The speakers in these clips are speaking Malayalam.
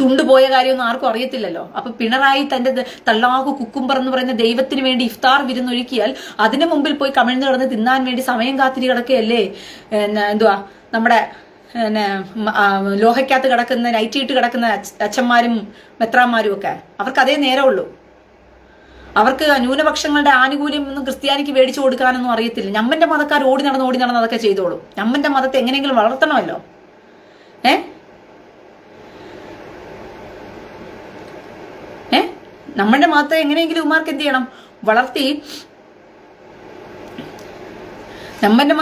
തുണ്ടുപോയ കാര്യമൊന്നും ആർക്കും അറിയത്തില്ലല്ലോ. അപ്പൊ പിണറായി തന്റെ തള്ളാകു കുക്കുംബർ എന്ന് പറയുന്ന ദൈവത്തിന് വേണ്ടി ഇഫ്താർ വിരുന്നൊരുക്കിയാൽ അതിന് മുമ്പിൽ പോയി കമിഴ്ന്ന് കിടന്ന് തിന്നാൻ വേണ്ടി സമയം കാത്തിരി കിടക്കുകയല്ലേ? എന്തുവാ? നമ്മുടെ പിന്നെ ലോഹയ്ക്കകത്ത് കിടക്കുന്ന നൈറ്റിയിട്ട് കിടക്കുന്ന അച്ഛന്മാരും മെത്രാന്മാരും ഒക്കെ. അവർക്ക് അതേ നേരമുള്ളൂ. അവർക്ക് ന്യൂനപക്ഷങ്ങളുടെ ആനുകൂല്യം ഒന്നും ക്രിസ്ത്യാനിക്ക് മേടിച്ചു കൊടുക്കാനൊന്നും അറിയത്തില്ല. ഞമ്മന്റെ മതക്കാർ ഓടി നടന്ന് ഓടി നടന്ന് അതൊക്കെ ചെയ്തോളൂ. ഞമ്മന്റെ മതത്തെ എങ്ങനെയെങ്കിലും വളർത്തണമല്ലോ. ഏ ഏ നമ്മുടെ മാത്രം എങ്ങനെയെങ്കിലും ഉമാർക്ക് എന്ത് ചെയ്യണം? വളർത്തി നമ്മന്റെ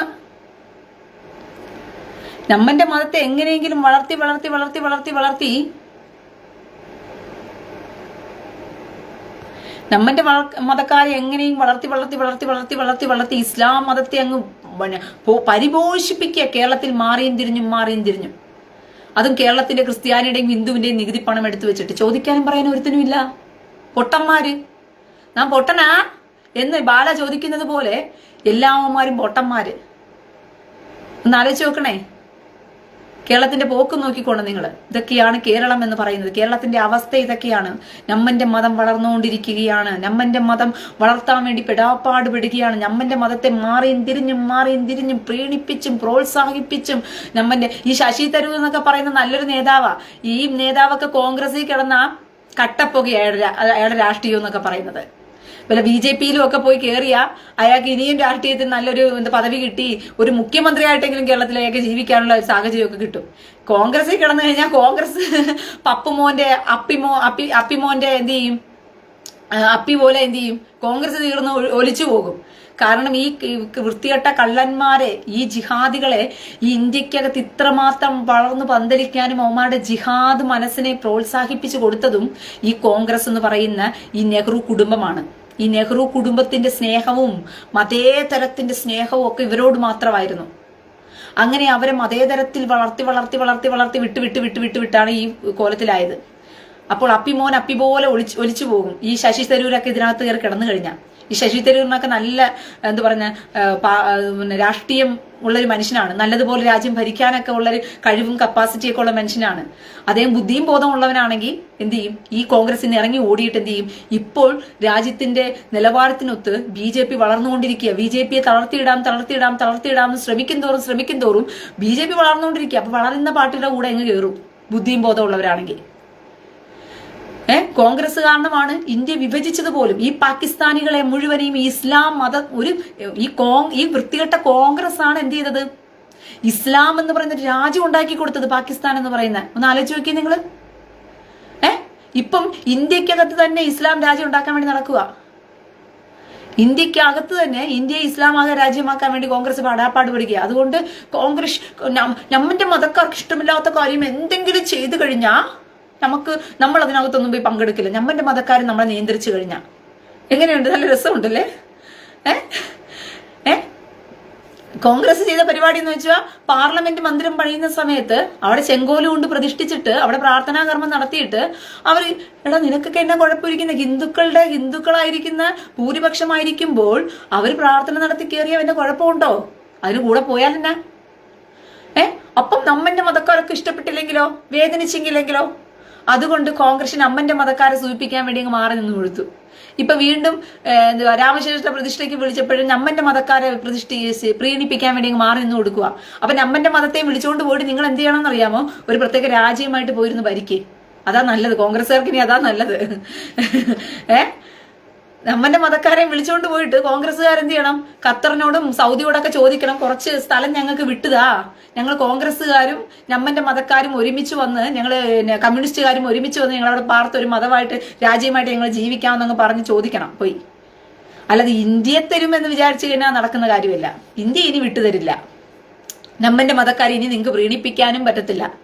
നമ്മന്റെ മതത്തെ എങ്ങനെയെങ്കിലും വളർത്തി വളർത്തി വളർത്തി വളർത്തി വളർത്തി നമ്മന്റെ മതക്കാരെ എങ്ങനെയും വളർത്തി വളർത്തി വളർത്തി വളർത്തി വളർത്തി വളർത്തി ഇസ്ലാം മതത്തെ അങ്ങ് പരിപോഷിപ്പിക്കുക. കേരളത്തിൽ മാറിയും തിരിഞ്ഞും മാറിയും തിരിഞ്ഞും. അതും കേരളത്തിന്റെ ക്രിസ്ത്യാനിയുടെയും ഹിന്ദുവിന്റെയും നികുതി പണം എടുത്തു വെച്ചിട്ട്. ചോദിക്കാനും പറയാനും ഒരുത്തനുമില്ല. പൊട്ടന്മാര്? ഞാൻ പൊട്ടനാ? എന്ന് ബാല ചോദിക്കുന്നത് പോലെ എല്ലാവന്മാരും പൊട്ടന്മാര്. ഒന്ന് ആലോചിച്ച് നോക്കണേ. കേരളത്തിന്റെ പോക്ക് നോക്കിക്കോണം നിങ്ങൾ ഇതൊക്കെയാണ് കേരളം എന്ന് പറയുന്നത്. കേരളത്തിന്റെ അവസ്ഥ ഇതൊക്കെയാണ്. നമ്മന്റെ മതം വളർന്നുകൊണ്ടിരിക്കുകയാണ്. നമ്മന്റെ മതം വളർത്താൻ വേണ്ടി പെടാപ്പാട് പെടുകയാണ്. നമ്മന്റെ മതത്തെ മാറിയും തിരിഞ്ഞും മാറിയും തിരിഞ്ഞും പ്രീണിപ്പിച്ചും പ്രോത്സാഹിപ്പിച്ചും നമ്മന്റെ ഈ ശശി തരൂർ എന്നൊക്കെ പറയുന്ന നല്ലൊരു നേതാവാ. ഈ നേതാവൊക്കെ കോൺഗ്രസിൽ കിടന്ന കട്ടപ്പൊക്കെ അയാളുടെ അയാളുടെ രാഷ്ട്രീയം എന്നൊക്കെ പറയുന്നത്. പിന്നെ ബി ജെ പിയിലും ഒക്കെ പോയി കയറിയ അയാൾക്ക് ഇനിയും രാഷ്ട്രീയത്തിൽ നല്ലൊരു എന്താ പദവി കിട്ടി ഒരു മുഖ്യമന്ത്രിയായിട്ടെങ്കിലും കേരളത്തിൽ അയാൾക്ക് ജീവിക്കാനുള്ള ഒരു സാഹചര്യമൊക്കെ കിട്ടും. കോൺഗ്രസിൽ കിടന്നു കഴിഞ്ഞാൽ കോൺഗ്രസ് പപ്പുമോന്റെ അപ്പിമോ അപ്പി അപ്പിമോന്റെ എന്ത് ചെയ്യും? അപ്പി പോലെ എന്ത് ചെയ്യും? കോൺഗ്രസ് തീർന്ന് ഒലിച്ചു പോകും. കാരണം ഈ വൃത്തികെട്ട കള്ളന്മാരെ ഈ ജിഹാദികളെ ഈ ഇന്ത്യക്കകത്ത് ഇത്രമാത്രം വളർന്നു പന്തലിക്കാനും അവന്മാരുടെ ജിഹാദ് മനസ്സിനെ പ്രോത്സാഹിപ്പിച്ചു കൊടുത്തതും ഈ കോൺഗ്രസ് എന്ന് പറയുന്ന ഈ നെഹ്റു കുടുംബമാണ്. ഈ നെഹ്റു കുടുംബത്തിന്റെ സ്നേഹവും മതേതരത്തിന്റെ സ്നേഹവും ഒക്കെ ഇവരോട് മാത്രമായിരുന്നു. അങ്ങനെ അവരെ മതേതരത്തിൽ വളർത്തി വളർത്തി വളർത്തി വളർത്തി വിട്ട് വിട്ട് വിട്ട് വിട്ട് വിട്ടാണ് ഈ കോലത്തിലായത്. അപ്പോൾ അപ്പിമോൻ അപ്പി പോലെ ഒളിച്ചു ഒലിച്ചു പോകും. ഈ ശശി തരൂരൊക്കെ ഇതിനകത്ത് കയറി കിടന്നു കഴിഞ്ഞാൽ ഈ ശശി തരൂരിനൊക്കെ നല്ല എന്താ പറഞ്ഞ പിന്നെ രാഷ്ട്രീയം ഉള്ളൊരു മനുഷ്യനാണ്. നല്ലതുപോലെ രാജ്യം ഭരിക്കാനൊക്കെ ഉള്ളൊരു കഴിവും കപ്പാസിറ്റിയൊക്കെ ഉള്ള മനുഷ്യനാണ്. അദ്ദേഹം ബുദ്ധിയും ബോധം ഉള്ളവനാണെങ്കിൽ എന്ത് ചെയ്യും? ഈ കോൺഗ്രസിന് ഇറങ്ങി ഓടിയിട്ട് എന്ത് ചെയ്യും? ഇപ്പോൾ രാജ്യത്തിന്റെ നിലവാരത്തിനൊത്ത് ബി ജെ പി വളർന്നുകൊണ്ടിരിക്കുക. ബി ജെ പിയെ തളർത്തിയിടാം തളർത്തിയിടാം തളർത്തിയിടാം എന്ന് ശ്രമിക്കും തോറും ശ്രമിക്കും തോറും ബി ജെ പി വളർന്നുകൊണ്ടിരിക്കുക. അപ്പൊ വളരുന്ന പാർട്ടിയുടെ കൂടെ എങ്ങ് കയറും. ബുദ്ധിയും ബോധം ഉള്ളവരാണെങ്കിൽ. ഏ? കോൺഗ്രസ് കാരണമാണ് ഇന്ത്യ വിഭജിച്ചത് പോലും ഈ പാകിസ്ഥാനികളെ മുഴുവനെയും ഇസ്ലാം മത ഒരു ഈ കോ ഈ വൃത്തികെട്ട കോൺഗ്രസ് ആണ് എന്ത് ചെയ്തത്? ഇസ്ലാം എന്ന് പറയുന്ന രാജ്യം ഉണ്ടാക്കി കൊടുത്തത് പാകിസ്ഥാൻ എന്ന് പറയുന്ന. ഒന്ന് ആലോചിച്ച് നോക്കിയേ നിങ്ങൾ. ഏ? ഇപ്പം ഇന്ത്യക്കകത്ത് തന്നെ ഇസ്ലാം രാജ്യം ഉണ്ടാക്കാൻ വേണ്ടി നടക്കുക. ഇന്ത്യക്കകത്ത് തന്നെ ഇന്ത്യയെ ഇസ്ലാമാക രാജ്യമാക്കാൻ വേണ്ടി കോൺഗ്രസ് പാടാപ്പാട് പിടിക്കുക അതുകൊണ്ട് കോൺഗ്രസ് നമ്മുടെ മതക്കാർക്ക് ഇഷ്ടമില്ലാത്ത കാര്യം എന്തെങ്കിലും ചെയ്തു കഴിഞ്ഞാൽ നമുക്ക് നമ്മൾ അതിനകത്തൊന്നും പോയി പങ്കെടുക്കില്ല. നമ്മന്റെ മതക്കാർ നമ്മളെ നിയന്ത്രിച്ചു കഴിഞ്ഞാൽ എങ്ങനെയുണ്ട്? നല്ല രസമുണ്ടല്ലേ? ഏ? കോൺഗ്രസ് ചെയ്ത പരിപാടി എന്ന് വെച്ചാൽ പാർലമെന്റ് മന്ദിരം പണിയുന്ന സമയത്ത് അവിടെ ചെങ്കോൽ കൊണ്ട് പ്രതിഷ്ഠിച്ചിട്ട് അവിടെ പ്രാർത്ഥനാ കർമ്മം നടത്തിയിട്ട് അവർ എടാ നിനക്കൊക്കെ എന്നാ കുഴപ്പമിരിക്കുന്ന? ഹിന്ദുക്കളുടെ ഹിന്ദുക്കളായിരിക്കുന്ന ഭൂരിപക്ഷമായിരിക്കുമ്പോൾ അവർ പ്രാർത്ഥന നടത്തി കയറിയ എന്നെ കുഴപ്പമുണ്ടോ? അതിന് കൂടെ പോയാൽ എന്നാ ഏ? അപ്പം നമ്മന്റെ മതക്കാരൊക്കെ ഇഷ്ടപ്പെട്ടില്ലെങ്കിലോ? വേദനിച്ചെങ്കിലെങ്കിലോ അതുകൊണ്ട് കോൺഗ്രസിന് അമ്മന്റെ മതക്കാരെ സൂചിപ്പിക്കാൻ വേണ്ടി അങ്ങ് മാറി നിന്ന് കൊടുത്തു ഇപ്പൊ വീണ്ടും എന്താ എന്തുവാ രാമചന്ദ്രന്റെ പ്രതിഷ്ഠയ്ക്ക് വിളിച്ചപ്പോഴും നമ്മന്റെ മതക്കാരെ പ്രതിഷ്ഠ പ്രീണിപ്പിക്കാൻ വേണ്ടി അങ്ങ് മാറി നിന്ന് കൊടുക്കുക. അപ്പൊ നമ്മന്റെ മതത്തെ വിളിച്ചുകൊണ്ട് പോയിട്ട് നിങ്ങൾ എന്ത് ചെയ്യണമെന്ന് അറിയാമോ ഒരു പ്രത്യേക രാജ്യമായിട്ട് പോയിരുന്നു ഭരിക്കേ. അതാ നല്ലത്. കോൺഗ്രസ്സുകാർക്ക് ഇനി അതാ നല്ലത്. ഏ? നമ്മന്റെ മതക്കാരെ വിളിച്ചുകൊണ്ട് പോയിട്ട് കോൺഗ്രസ്സുകാർ എന്ത് ചെയ്യണം? ഖത്തറിനോടും സൗദിയോടൊക്കെ ചോദിക്കണം. കുറച്ച് സ്ഥലം ഞങ്ങൾക്ക് വിട്ടുതാ. ഞങ്ങൾ കോൺഗ്രസ്സുകാരും നമ്മന്റെ മതക്കാരും ഒരുമിച്ച് വന്ന് ഞങ്ങൾ കമ്മ്യൂണിസ്റ്റുകാരും ഒരുമിച്ച് വന്ന് ഞങ്ങളവിടെ പാർത്ത് ഒരു മതമായിട്ട് രാജ്യമായിട്ട് ഞങ്ങൾ ജീവിക്കാമെന്നങ്ങ് പറഞ്ഞ് ചോദിക്കണം. പോയി. അല്ലാതെ ഇന്ത്യയെ തരുമെന്ന് വിചാരിച്ചു കഴിഞ്ഞാൽ നടക്കുന്ന കാര്യമില്ല. ഇന്ത്യ ഇനി വിട്ടുതരില്ല. നമ്മന്റെ മതക്കാർ ഇനി നിങ്ങൾക്ക് പ്രീണിപ്പിക്കാനും പറ്റത്തില്ല.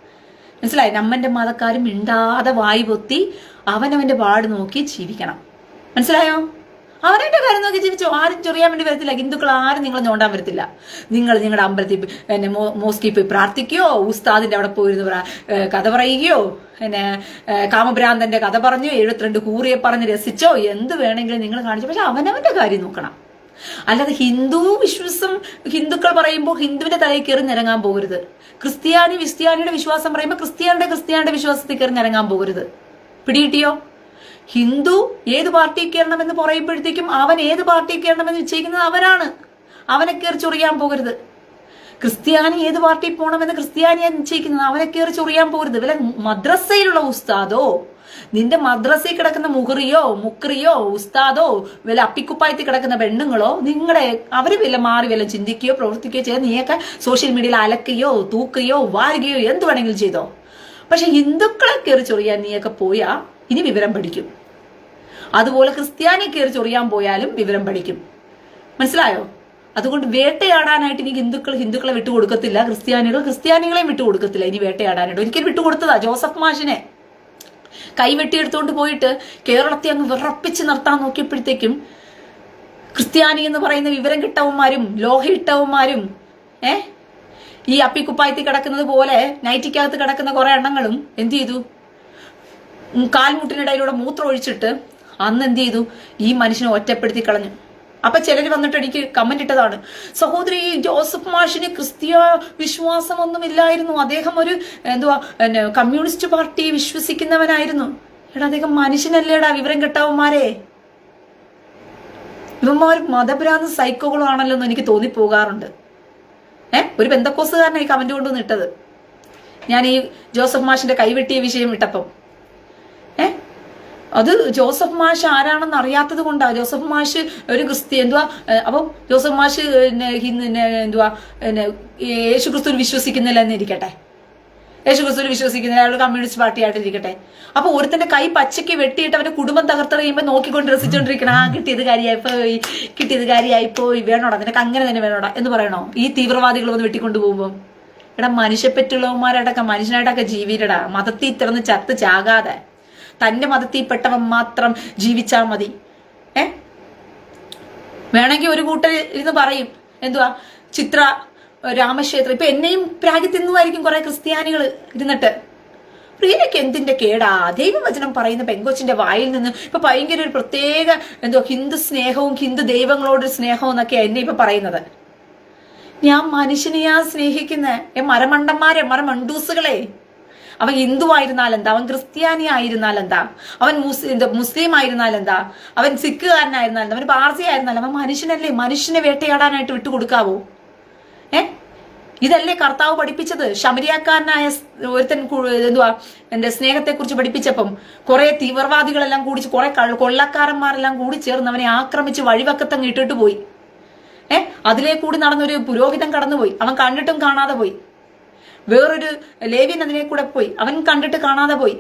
മനസ്സിലായി? നമ്മന്റെ മതക്കാരും മിണ്ടാതെ വായി പൊത്തി അവനവന്റെ പാട് നോക്കി ജീവിക്കണം. മനസ്സിലായോ? അവനവന്റെ കാര്യം നോക്കി ജീവിച്ചോ ആരും ചൊറിയാൻ വേണ്ടി വരത്തില്ല. ഹിന്ദുക്കൾ ആരും നിങ്ങളെ ഞോണ്ടാൻ വരത്തില്ല. നിങ്ങൾ നിങ്ങളുടെ അമ്പലത്തിൽ പിന്നെ മോസ്കിൽ പോയി പ്രാർത്ഥിക്കുകയോ ഉസ്താദിന്റെ അവിടെ പോയിരുന്ന് കഥ പറയുകയോ? പിന്നെ കാമഭ്രാന്തന്റെ കഥ പറഞ്ഞു? എഴുപത്തിരണ്ട് കൂറിയെ പറഞ്ഞ് രസിച്ചോ? എന്ത് വേണമെങ്കിലും നിങ്ങൾ കാണിച്ചു. പക്ഷെ അവനവന്റെ കാര്യം നോക്കണം. അല്ലാതെ ഹിന്ദു വിശ്വാസം ഹിന്ദുക്കൾ പറയുമ്പോൾ ഹിന്ദുവിന്റെ തലയിൽ കയറി നിരങ്ങാൻ പോകരുത്. ക്രിസ്ത്യാനി ക്രിസ്ത്യാനിയുടെ വിശ്വാസം പറയുമ്പോൾ ക്രിസ്ത്യാനിയുടെ ക്രിസ്ത്യാനിയുടെ വിശ്വാസത്തിൽ കയറി നിരങ്ങാൻ പോകരുത്. പിടികിട്ടിയോ? ഹിന്ദു ഏത് പാർട്ടി കയറണമെന്ന് പറയുമ്പോഴത്തേക്കും അവൻ ഏത് പാർട്ടി കയറണമെന്ന് നിശ്ചയിക്കുന്നത് അവരാണ്. അവനെ കയറി ചൊറിയാൻ പോകരുത്. ക്രിസ്ത്യാനി ഏത് പാർട്ടിയിൽ പോകണമെന്ന് ക്രിസ്ത്യാനിയെ നിശ്ചയിക്കുന്നത്. അവനെ കയറി ചൊറിയാൻ പോകരുത്. വില മദ്രസയിലുള്ള ഉസ്താദോ നിന്റെ മദ്രസയിൽ കിടക്കുന്ന മുഹറിയോ മുക്രിയോ ഉസ്താദോ വില അപ്പിക്കുപ്പായത്തിൽ കിടക്കുന്ന പെണ്ണുങ്ങളോ നിങ്ങളെ അവർ വില മാറി വില ചിന്തിക്കുകയോ പ്രവർത്തിക്കുകയോ ചെയ്ത് നീയൊക്കെ സോഷ്യൽ മീഡിയയിൽ അലക്കുകയോ തൂക്കുകയോ വാരുകയോ എന്ത് വേണമെങ്കിലും ചെയ്തോ. പക്ഷെ ഹിന്ദുക്കളെ കയറി ചൊറിയാൻ നീയൊക്കെ പോയാ ഇനി വിവരം പഠിക്കും. അതുപോലെ ക്രിസ്ത്യാനി കയറി ചൊറിയാൻ പോയാലും വിവരം പഠിക്കും. മനസ്സിലായോ? അതുകൊണ്ട് വേട്ടയാടാനായിട്ട് ഇനി ഹിന്ദുക്കൾ ഹിന്ദുക്കളെ വിട്ടുകൊടുക്കത്തില്ല ക്രിസ്ത്യാനികൾ ക്രിസ്ത്യാനികളെയും വിട്ടുകൊടുക്കത്തില്ല ഇനി വേട്ടയാടാനായിട്ട് ഒരിക്കലും വിട്ടുകൊടുത്തതാ ജോസഫ് മാഷിനെ. കൈവെട്ടിയെടുത്തുകൊണ്ട് പോയിട്ട് കേരളത്തെ അങ്ങ് വിറപ്പിച്ച് നിർത്താൻ നോക്കിയപ്പോഴത്തേക്കും ക്രിസ്ത്യാനി എന്ന് പറയുന്ന വിവരം കിട്ടവന്മാരും ലോഹ ഇട്ടവന്മാരും ഏ? ഈ അപ്പിക്കുപ്പായത്തിൽ കിടക്കുന്നത് പോലെ നൈറ്റിക്കകത്ത് കിടക്കുന്ന കുറെ എണ്ണങ്ങളും എന്ത് ചെയ്തു? കാൽമുട്ടിനിടയിലൂടെ മൂത്രം ഒഴിച്ചിട്ട് അന്ന് എന്ത് ചെയ്തു? ഈ മനുഷ്യനെ ഒറ്റപ്പെടുത്തി കളഞ്ഞു. അപ്പൊ ചിലർ വന്നിട്ട് എനിക്ക് കമന്റ് ഇട്ടതാണ്. സഹോദരി ജോസഫ് മാഷിന് ക്രിസ്തീയ വിശ്വാസമൊന്നുമില്ലായിരുന്നു. അദ്ദേഹം ഒരു എന്തുവാ കമ്മ്യൂണിസ്റ്റ് പാർട്ടി വിശ്വസിക്കുന്നവനായിരുന്നു. എടാ അദ്ദേഹം മനുഷ്യനല്ലേടാ വിവരം കെട്ടാവുമാരെ ഇവന്മാർ മതഭ്രാന്ത സൈക്കോകളാണല്ലോ എന്ന് എനിക്ക് തോന്നിപ്പോകാറുണ്ട്. ഏ? ഒരു ബന്ധക്കോസുകാരനായി കമന്റ് കൊണ്ടുവന്ന് ഇട്ടത്. ഞാൻ ഈ ജോസഫ് മാഷിന്റെ കൈവെട്ടിയ വിഷയം ഇട്ടപ്പം. അത് ജോസഫ് മാഷ് ആരാണെന്ന് അറിയാത്തത് കൊണ്ടാ. ജോസഫ് മാഷ് ഒരു ക്രിസ്ത്യൻ എന്തുവാ അപ്പം ജോസഫ് മാഷ് എന്തുവാ യേശു ക്രിസ്തു വിശ്വസിക്കുന്നില്ല എന്നിരിക്കട്ടെ യേശു ക്രിസ്തു വിശ്വസിക്കുന്നില്ല അയാൾ കമ്മ്യൂണിസ്റ്റ് പാർട്ടി ആയിട്ട് ഇരിക്കട്ടെ. അപ്പൊ ഒരുത്തന്റെ കൈ പച്ചയ്ക്ക് വെട്ടിയിട്ട് അവന്റെ കുടുംബം തകർത്തെറിയുമ്പോ നോക്കിക്കൊണ്ട് രസിച്ചോണ്ടിരിക്കണം ആ കിട്ടിയത് കാര്യമായി പോയി കിട്ടിയത് കാര്യമായി പോയി വേണോടാ നിനക്ക് അങ്ങനെ തന്നെ വേണോടാ എന്ന് പറയണോ? ഈ തീവ്രവാദികൾ വന്ന് വെട്ടിക്കൊണ്ടു പോകുമ്പോൾ എടാ മനുഷ്യപ്പറ്റുള്ളവന്മാരായിട്ടൊക്കെ മനുഷ്യനായിട്ടൊക്കെ ജീവിക്കടാ മതത്തിൽ ഇത്രന്ന് ചത്ത് ചാകാതെ. തന്റെ മതത്തിൽ പെട്ടവൻ മാത്രം ജീവിച്ചാൽ മതി. ഏ? വേണമെങ്കിൽ ഒരു കൂട്ടർ ഇരുന്ന് പറയും. എന്തുവാ? ചിത്ര രാമക്ഷേത്രം. ഇപ്പൊ എന്നെയും പ്രാഗി തിന്നുമായിരിക്കും കുറെ ക്രിസ്ത്യാനികൾ ഇരുന്നിട്ട്. പ്രിയനൊക്കെ എന്തിന്റെ കേടാ? ദൈവവചനം പറയുന്ന പെങ്കൊച്ചിന്റെ വായിൽ നിന്ന് ഇപ്പൊ ഭയങ്കര ഒരു പ്രത്യേക എന്തോ ഹിന്ദു സ്നേഹവും ഹിന്ദു ദൈവങ്ങളോടൊരു സ്നേഹവും എന്നൊക്കെയാ എന്നെ ഇപ്പൊ പറയുന്നത്. ഞാൻ മനുഷ്യനെയാ സ്നേഹിക്കുന്ന? എ മരമണ്ടന്മാരെ മരമണ്ടൂസുകളെ? അവൻ ഹിന്ദു ആയിരുന്നാൽ എന്താ? അവൻ ക്രിസ്ത്യാനി ആയിരുന്നാൽ എന്താ? അവൻ മുസ്ലിം ആയിരുന്നാൽ എന്താ? അവൻ സിഖുകാരനായിരുന്നാൽ എന്താ? അവൻ പാർസി ആയിരുന്നാൽ അവൻ മനുഷ്യനല്ലേ? മനുഷ്യനെ വേട്ടയാടാനായിട്ട് വിട്ടുകൊടുക്കാവോ ഏ? ഇതല്ലേ കർത്താവ് പഠിപ്പിച്ചത്? ശമരിയാക്കാരനായ ഒരുത്തൻ എന്തുവാ? എന്റെ സ്നേഹത്തെ കുറിച്ച് പഠിപ്പിച്ചപ്പം കുറെ തീവ്രവാദികളെല്ലാം കൂടി കുറെ കൊള്ളക്കാരന്മാരെല്ലാം കൂടി ചേർന്ന് അവനെ ആക്രമിച്ച് വഴിവക്കത്തങ്ങ് ഇട്ടിട്ട് പോയി. ഏഹ് അതിലേ കൂടി നടന്നൊരു പുരോഹിതൻ കടന്നുപോയി. അവൻ കണ്ടിട്ടും കാണാതെ പോയി. വേറൊരു ലേവ്യൻ അതിലെ കൂടെ പോയി. അവൻ കണ്ടിട്ട് കാണാതെ പോയി.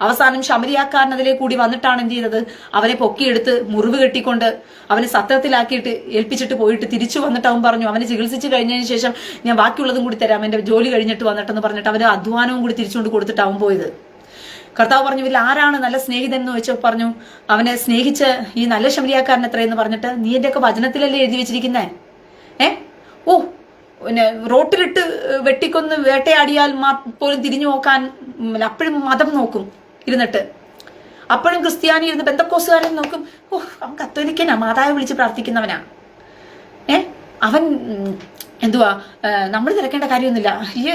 അവസാനം ശമരിയാക്കാരൻ അതിലേ കൂടി വന്നിട്ടാണ് എന്ത് ചെയ്തത്? അവനെ പൊക്കിയെടുത്ത് മുറിവ് കെട്ടിക്കൊണ്ട് അവനെ സത്രത്തിലാക്കിയിട്ട് ഏൽപ്പിച്ചിട്ട് പോയിട്ട് തിരിച്ചു വന്നിട്ട് അവൻ പറഞ്ഞു അവനെ ചികിത്സിച്ച് കഴിഞ്ഞതിന് ശേഷം ഞാൻ ബാക്കിയുള്ളതും കൂടി തരാം. എന്റെ ജോലി കഴിഞ്ഞിട്ട് വന്നിട്ടെന്ന് പറഞ്ഞിട്ട് അവന് അധ്വാനവും കൂടി തിരിച്ചുകൊണ്ട് കൊടുത്തിട്ട് അവൻ പോയത്. കർത്താവ് പറഞ്ഞു ഇല്ല ആരാണ് നല്ല സ്നേഹിതൻ എന്ന് വെച്ച് പറഞ്ഞു അവനെ സ്നേഹിച്ച് ഈ നല്ല ശമരിയാക്കാരൻ എത്രയെന്ന് പറഞ്ഞിട്ട് നീ എന്റെ ഒക്കെ വചനത്തിലല്ലേ എഴുതി വെച്ചിരിക്കുന്നേ? ഏ? ഓ പിന്നെ റോട്ടിലിട്ട് വെട്ടിക്കൊന്ന് വേട്ടയാടിയാൽ പോലും തിരിഞ്ഞു നോക്കാൻ അപ്പോഴും മതം നോക്കും ഇരുന്നിട്ട്. അപ്പോഴും ക്രിസ്ത്യാനി ഇരുന്ന് ബന്ധക്കോസുകാരൻ നോക്കും. ഓ അവൻ കത്തോലിക്കനാ മാതാവ് വിളിച്ച് പ്രാർത്ഥിക്കുന്നവനാ. ഏ? അവൻ എന്തുവാ നമ്മൾ തിരക്കേണ്ട കാര്യമൊന്നുമില്ല. ഈ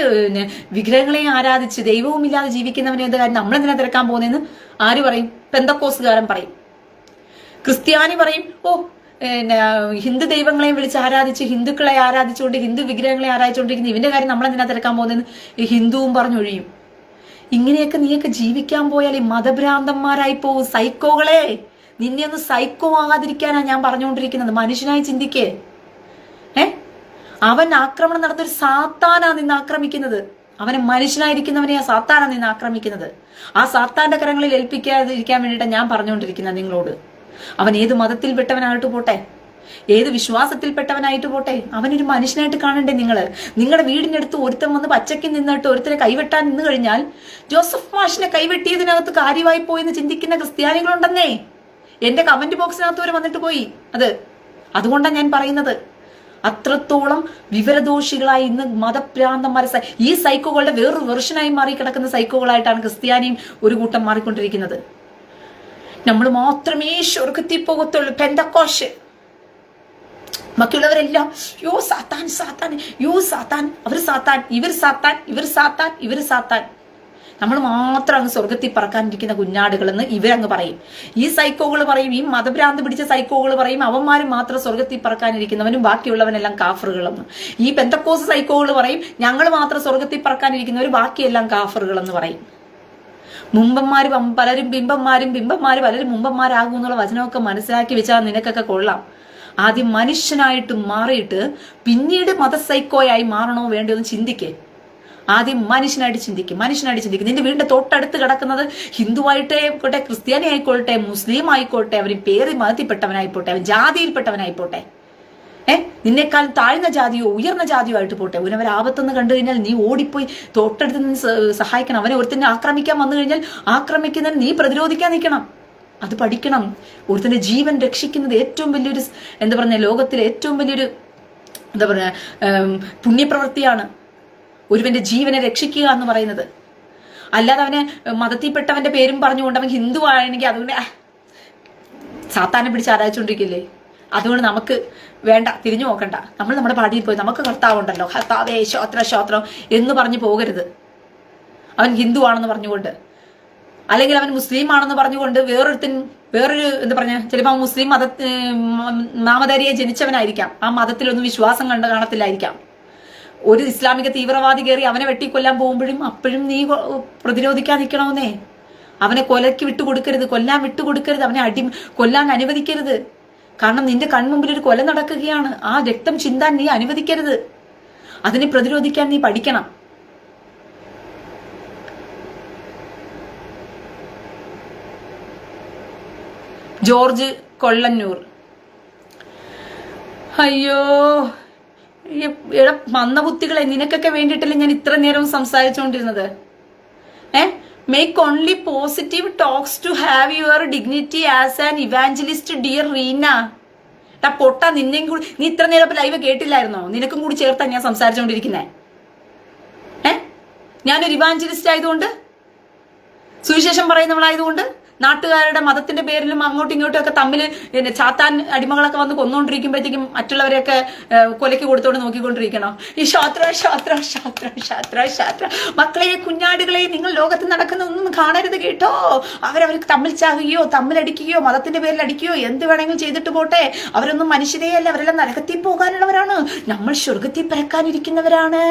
വിഗ്രഹങ്ങളെ ആരാധിച്ച് ദൈവവും ഇല്ലാതെ ജീവിക്കുന്നവനെ എന്ത് കാര്യം നമ്മൾ എന്തിനാ തിരക്കാൻ പോകുന്നതെന്ന് ആര് പറയും? പെന്തക്കോസുകാരൻ പറയും. ക്രിസ്ത്യാനി പറയും ഓ പിന്നെ ഹിന്ദു ദൈവങ്ങളെയും വിളിച്ച് ആരാധിച്ച് ഹിന്ദുക്കളെ ആരാധിച്ചുകൊണ്ട് ഹിന്ദു വിഗ്രഹങ്ങളെ ആരാധിച്ചുകൊണ്ടിരിക്കുന്ന ഇവന്റെ കാര്യം നമ്മൾ എന്തിനാ തിരക്കാൻ പോകുന്നത് ഹിന്ദുവും പറഞ്ഞൊഴിയും. ഇങ്ങനെയൊക്കെ നീയൊക്കെ ജീവിക്കാൻ പോയാൽ ഈ മതഭ്രാന്തന്മാരായി പോവും. സൈക്കോകളെ നിന്നെ ഒന്ന് സൈക്കോ ആകാതിരിക്കാനാ ഞാൻ പറഞ്ഞുകൊണ്ടിരിക്കുന്നത്. മനുഷ്യനായി ചിന്തിക്കേ. ഏ? അവൻ ആക്രമണം നടന്നൊരു സാത്താനാ നിന്ന് ആക്രമിക്കുന്നത്. അവനെ മനുഷ്യനായിരിക്കുന്നവനെയാ സാത്താനാ നിന്ന് ആക്രമിക്കുന്നത്. ആ സാത്താന്റെ കരങ്ങളിൽ ഏൽപ്പിക്കാതിരിക്കാൻ വേണ്ടിയിട്ടാണ് ഞാൻ പറഞ്ഞുകൊണ്ടിരിക്കുന്നത് നിങ്ങളോട്. അവൻ ഏത് മതത്തിൽപ്പെട്ടവനായിട്ട് പോട്ടെ? ഏത് വിശ്വാസത്തിൽപ്പെട്ടവനായിട്ട് പോട്ടെ? അവനൊരു മനുഷ്യനായിട്ട് കാണണ്ടേ നിങ്ങൾ നിങ്ങളുടെ വീടിനടുത്ത് ഒരുത്തൻ വന്ന് പച്ചയ്ക്ക് നിന്നിട്ട് ഒരുത്തരെ കൈവെട്ടാൻ നിന്ന് കഴിഞ്ഞാൽ ജോസഫ് മാഷിനെ കൈവെട്ടിയതിനകത്ത് കാര്യമായി പോയെന്ന് ചിന്തിക്കുന്ന ക്രിസ്ത്യാനികളുണ്ടെന്നേ. എന്റെ കമന്റ് ബോക്സിനകത്ത് വരെ വന്നിട്ട് പോയി. അത് അതുകൊണ്ടാണ് ഞാൻ പറയുന്നത്. അത്രത്തോളം വിവരദോഷികളായി ഇന്ന് മതഭ്രാന്തന്മാരെ ഈ സൈക്കോകളുടെ വേറൊരു വെർഷനായി മാറി കിടക്കുന്ന സൈക്കോകളായിട്ടാണ് ക്രിസ്ത്യാനിയും ഒരു കൂട്ടം മാറിക്കൊണ്ടിരിക്കുന്നത്. നമ്മൾ മാത്രമേ സ്വർഗത്തിൽ പോകത്തുള്ളൂ. പെന്തക്കോശ്. ബാക്കിയുള്ളവരെല്ലാം യോ സാത്താൻ സാത്താൻ യോ സാത്താൻ അവർ സാത്താൻ ഇവർ സാത്താൻ ഇവർ സാത്താൻ ഇവർ സാത്താൻ. നമ്മൾ മാത്രം അങ്ങ് സ്വർഗത്തിൽ പറക്കാനിരിക്കുന്ന കുഞ്ഞാടുകളെന്ന് ഇവരങ്ങ് പറയും. ഈ സൈക്കോകൾ പറയും ഈ മതഭ്രാന്ത് പിടിച്ച സൈക്കോകൾ പറയും അവന്മാർ മാത്രം സ്വർഗത്തിൽ പറക്കാനിരിക്കുന്നവനും ബാക്കിയുള്ളവനെല്ലാം കാഫറുകളെന്ന്. ഈ പെന്തക്കോസ് സൈക്കോകൾ പറയും ഞങ്ങൾ മാത്രം സ്വർഗത്തിൽ പറക്കാനിരിക്കുന്നവർ ബാക്കിയെല്ലാം കാഫറുകളെന്ന് പറയും. മുമ്പന്മാര് പം- പലരും ബിംബന്മാരും ബിംബന്മാര് പലരും മുമ്പന്മാരാകും എന്നുള്ള വചനമൊക്കെ മനസ്സിലാക്കി വെച്ചാൽ നിനക്കൊക്കെ കൊള്ളാം. ആദ്യം മനുഷ്യനായിട്ട് മാറിയിട്ട് പിന്നീട് മതസൈക്കോയായി മാറണോ വേണ്ടോ എന്ന് ചിന്തിക്കേ. ആദ്യം മനുഷ്യനായിട്ട് ചിന്തിക്കും മനുഷ്യനായിട്ട് ചിന്തിക്കും. നിന്റെ വീടിന്റെ തൊട്ടടുത്ത് കിടക്കുന്നത് ഹിന്ദുവായിട്ടേ ആയിക്കോട്ടെ ക്രിസ്ത്യാനി ആയിക്കോട്ടെ മുസ്ലിം ആയിക്കോട്ടെ അവൻ പേര് മതത്തിൽപ്പെട്ടവനായിക്കോട്ടെ അവൻ ജാതിയിൽപ്പെട്ടവനായിക്കോട്ടെ. ഏ? നിന്നേക്കാൾ താഴ്ന്ന ജാതിയോ ഉയർന്ന ജാതിയോ ആയിട്ട് പോട്ടെ. അവനവർ ആപത്തെന്ന് കണ്ടു കഴിഞ്ഞാൽ നീ ഓടിപ്പോയി തൊട്ടടുത്ത് നിന്ന് സഹായിക്കണം. അവനെ ഒരുത്തന്നെ ആക്രമിക്കാൻ വന്നു കഴിഞ്ഞാൽ ആക്രമിക്കുന്നതിന് നീ പ്രതിരോധിക്കാൻ നിൽക്കണം. അത് പഠിക്കണം. ഒരുത്തന്റെ ജീവൻ രക്ഷിക്കുന്നത് ഏറ്റവും വലിയൊരു എന്താ പറഞ്ഞ ലോകത്തിലെ ഏറ്റവും വലിയൊരു എന്താ പറയുക പുണ്യപ്രവൃത്തിയാണ് ഒരുവന്റെ ജീവനെ രക്ഷിക്കുക എന്ന് പറയുന്നത്. അല്ലാതെ അവനെ മതത്തിൽപ്പെട്ടവന്റെ പേരും പറഞ്ഞുകൊണ്ട് അവൻ ഹിന്ദു ആണെങ്കിൽ അതുകൊണ്ട് സാത്താനെ പിടിച്ച് ആരാധിച്ചുകൊണ്ടിരിക്കില്ലേ അതുകൊണ്ട് നമുക്ക് വേണ്ട തിരിഞ്ഞു നോക്കണ്ട. നമ്മൾ നമ്മുടെ പാടിയിൽ പോയി നമുക്ക് കർത്താവുണ്ടല്ലോ. കർത്താവേ ശോത്ര ശോത്രം എന്ന് പറഞ്ഞു പോകരുത്. അവൻ ഹിന്ദു ആണെന്ന് പറഞ്ഞുകൊണ്ട്. അല്ലെങ്കിൽ അവൻ മുസ്ലിം ആണെന്ന് പറഞ്ഞുകൊണ്ട് വേറൊരുത്തൻ വേറൊരു എന്താ പറഞ്ഞ ചിലപ്പോൾ ആ മുസ്ലിം മത നാമധാരിയെ ജനിച്ചവനായിരിക്കാം. ആ മതത്തിലൊന്നും വിശ്വാസം കണ്ട് കാണത്തില്ലായിരിക്കാം. ഒരു ഇസ്ലാമിക തീവ്രവാദി കയറി അവനെ വെട്ടിക്കൊല്ലാൻ പോകുമ്പോഴും അപ്പോഴും നീ പ്രതിരോധിക്കാൻ നിൽക്കണമെന്നേ അവനെ കൊലയ്ക്ക് വിട്ടുകൊടുക്കരുത് കൊല്ലാൻ വിട്ടുകൊടുക്കരുത് അവനെ അടി കൊല്ലാൻ അനുവദിക്കരുത്. കാരണം നിന്റെ കൺമുമ്പിൽ ഒരു കൊല നടക്കുകയാണ്. ആ രക്തം ചിന്താൻ നീ അനുവദിക്കരുത്. അതിനെ പ്രതിരോധിക്കാൻ നീ പഠിക്കണം. ജോർജ് കൊള്ളന്നൂർ. അയ്യോ എടാ മന്ദബുദ്ധികളെ നിനക്കൊക്കെ വേണ്ടിയിട്ടല്ലേ ഞാൻ ഇത്ര നേരം സംസാരിച്ചുകൊണ്ടിരുന്നത് ഏ? Make only positive talks to have your dignity as an evangelist dear Reena ടാ പൊട്ട നിന്നെയും കൂടി നീ ഇത്ര നേരം ലൈവ് കേട്ടില്ലായിരുന്നോ? നിനക്കും കൂടി ചേർത്താ ഞാൻ സംസാരിച്ചുകൊണ്ടിരിക്കുന്നേ ഏ? ഞാനൊരു ഇവാഞ്ചലിസ്റ്റ് ആയതുകൊണ്ട്? സുവിശേഷം പറയുന്നവളായതുകൊണ്ട്? നാട്ടുകാരുടെ മതത്തിന്റെ പേരിലും അങ്ങോട്ടും ഇങ്ങോട്ടും ഒക്കെ തമ്മിൽ ചാത്താൻ അടിമകളൊക്കെ വന്ന് കൊന്നുകൊണ്ടിരിക്കുമ്പോഴത്തേക്കും മറ്റുള്ളവരെയൊക്കെ കൊലക്ക് കൊടുത്തോണ്ട് നോക്കിക്കൊണ്ടിരിക്കണോ? ഈ ശാത്ര ശാത്ര ശാത്ര ശാത്ര ശാത്ര മക്കളെ കുഞ്ഞാടുകളെ നിങ്ങൾ ലോകത്ത് നടക്കുന്ന ഒന്നും കാണരുത് കേട്ടോ. അവരവർ തമ്മിൽ ചാകുകയോ തമ്മിലടിക്കുകയോ മതത്തിന്റെ പേരിൽ അടിക്കുകയോ എന്ത് വേണമെങ്കിലും ചെയ്തിട്ട് പോട്ടെ. അവരൊന്നും മനുഷ്യരെയല്ല അവരെല്ലാം നരകത്തിൽ പോകാനുള്ളവരാണ്. നമ്മൾ സ്വർഗത്തിൽ പിറക്കാനിരിക്കുന്നവരാണ്.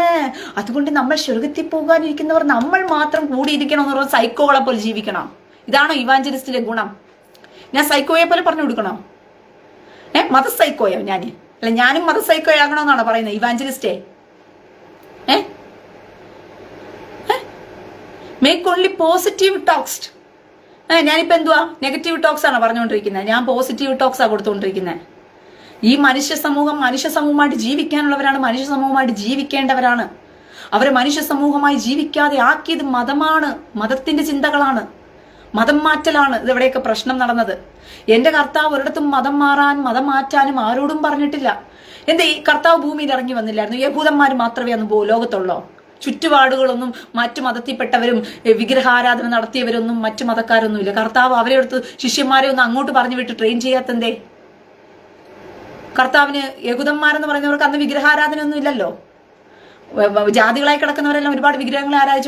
അതുകൊണ്ട് നമ്മൾ സ്വർഗത്തിൽ പോകാനിരിക്കുന്നവർ നമ്മൾ മാത്രം കൂടിയിരിക്കണം എന്ന് പറഞ്ഞ സൈക്കോകളെ പോലെ ജീവിക്കണം. ഇതാണോ ഇവാഞ്ചലിസ്റ്റിലെ ഗുണം? ഞാൻ സൈക്കോയെ പോലെ പറഞ്ഞു കൊടുക്കണോ? ഏ മത സൈക്കോയോ ഞാൻ അല്ല ഞാനും മത സൈക്കോയോ ആകണമെന്നാണോ പറയുന്നത് ഇവാഞ്ചലിസ്റ്റേ മേക്ക് ഓൺലി പോസിറ്റീവ് ടോക്സ് ഏഹ് ഞാനിപ്പോ എന്തുവാ? നെഗറ്റീവ് ടോക്സ് ആണ് പറഞ്ഞുകൊണ്ടിരിക്കുന്നത് ഞാൻ പോസിറ്റീവ് ടോക്സ് ആ കൊടുത്തുകൊണ്ടിരിക്കുന്നത് ഈ മനുഷ്യ സമൂഹം മനുഷ്യ സമൂഹമായിട്ട് ജീവിക്കാനുള്ളവരാണ് മനുഷ്യ സമൂഹമായിട്ട് ജീവിക്കേണ്ടവരാണ്. അവരെ മനുഷ്യ സമൂഹമായി ജീവിക്കാതെ ആക്കിയത് മതമാണ് മതത്തിന്റെ ചിന്തകളാണ്. മതം മാറ്റലാണ് ഇതെവിടെയൊക്കെ പ്രശ്നം നടന്നത്. എന്റെ കർത്താവ് ഒരിടത്തും മതം മാറാൻ മതം മാറ്റാനും ആരോടും പറഞ്ഞിട്ടില്ല. എന്ത് ഈ കർത്താവ് ഭൂമിയിൽ ഇറങ്ങി വന്നില്ലായിരുന്നു? യഹൂദന്മാർ മാത്രമേ അന്ന് ലോകത്തുള്ളോ? ചുറ്റുപാടുകളൊന്നും മറ്റു മതത്തിൽപ്പെട്ടവരും വിഗ്രഹാരാധന നടത്തിയവരൊന്നും മറ്റു മതക്കാരൊന്നും ഇല്ല കർത്താവ് അവരെ അടുത്ത് ശിഷ്യന്മാരെ ഒന്ന് അങ്ങോട്ട് പറഞ്ഞു വിട്ട് ട്രെയിൻ ചെയ്യാത്തന്തേ? കർത്താവിന് യഹുദന്മാരെന്ന് പറയുന്നവർക്ക് അന്ന് വിഗ്രഹാരാധന ഒന്നും ഇല്ലല്ലോ ജാതികളായി കിടക്കുന്നവരെല്ലാം ഒരുപാട് വിഗ്രഹങ്ങളെ ആരാധിച്ചു